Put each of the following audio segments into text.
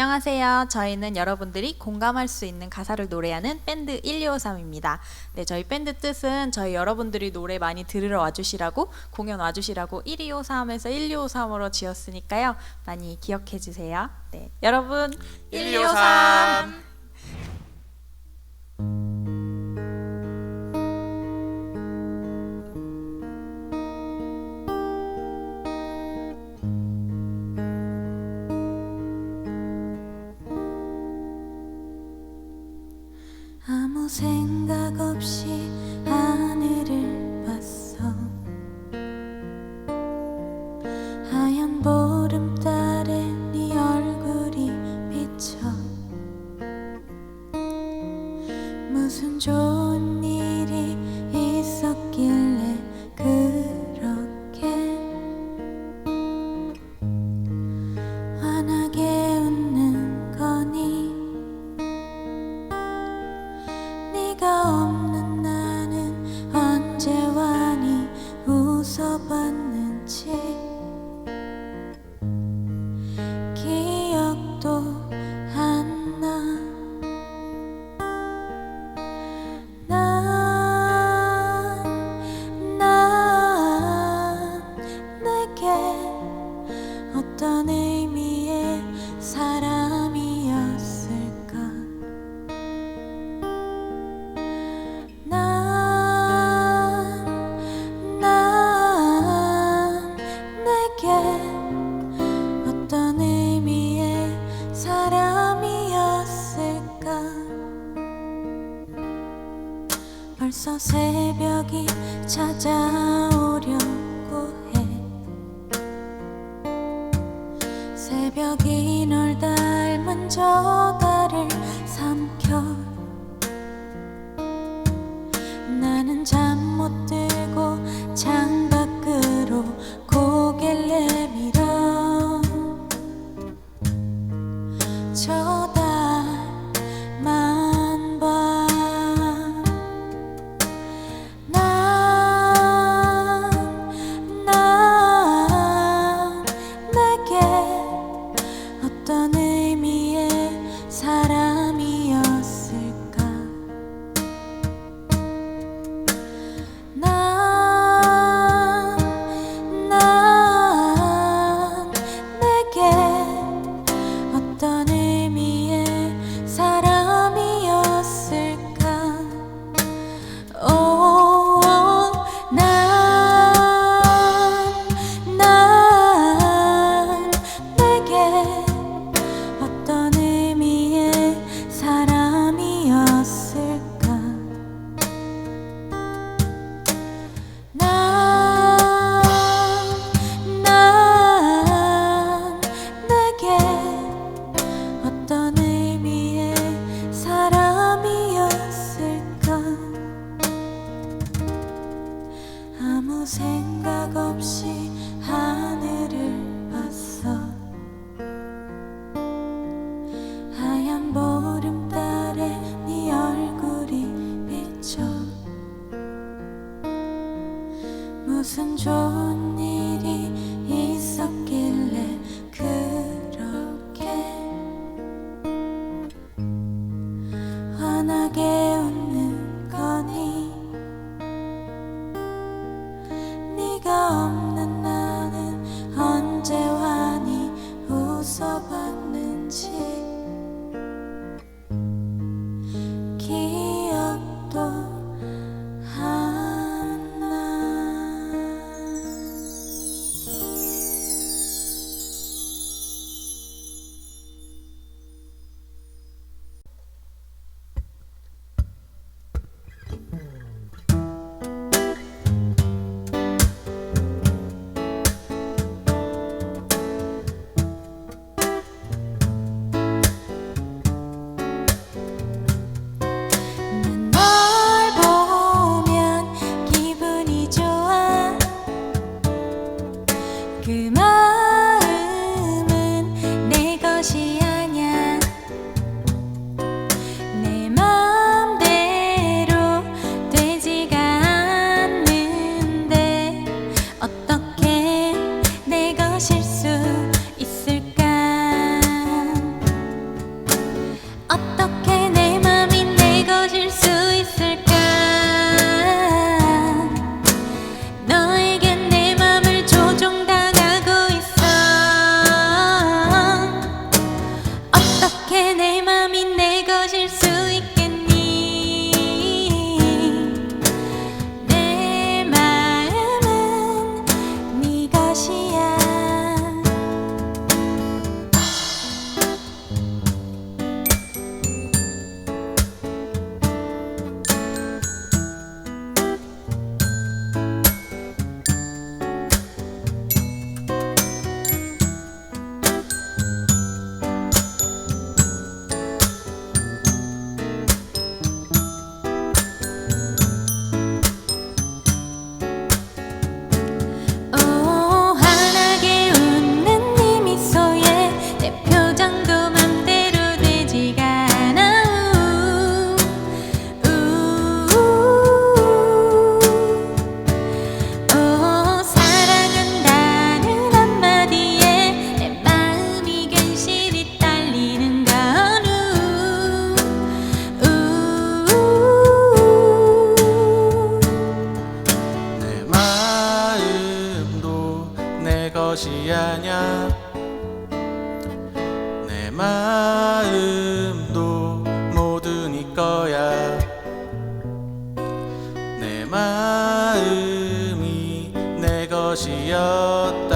안녕하세요. 저희는 여러분들이 공감할 수 있는 가사를 노래하는 밴드 1253입니다. 네, 저희 밴드 뜻은 저희 여러분들이 노래 많이 들으러 와주시라고 공연 와주시라고 1253에서 1253으로 지었으니까요. 많이 기억해 주세요. 네, 여러분 1253. 1253. 생각 없이 하늘을 봤어. 하얀 보름달에 네 얼굴이 비쳐 무슨 좋 새벽이 찾아오려고 해. 새벽이 널 닮은 저 생각 없이 것이었다면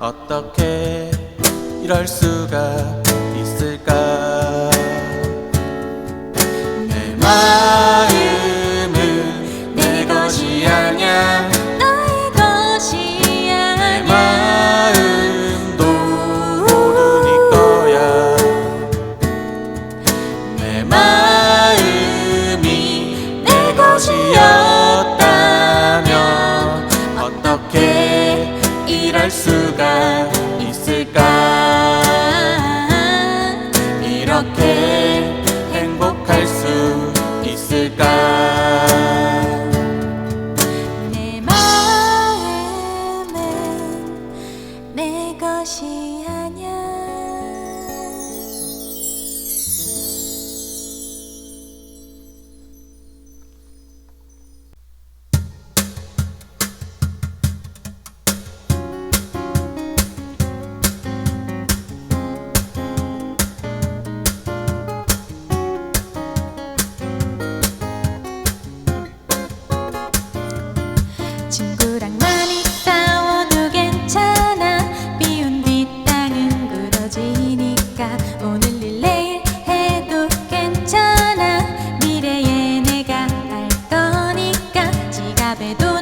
어떻게 이럴 수가 있을까? 내 마음 心。べどう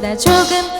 보다 조금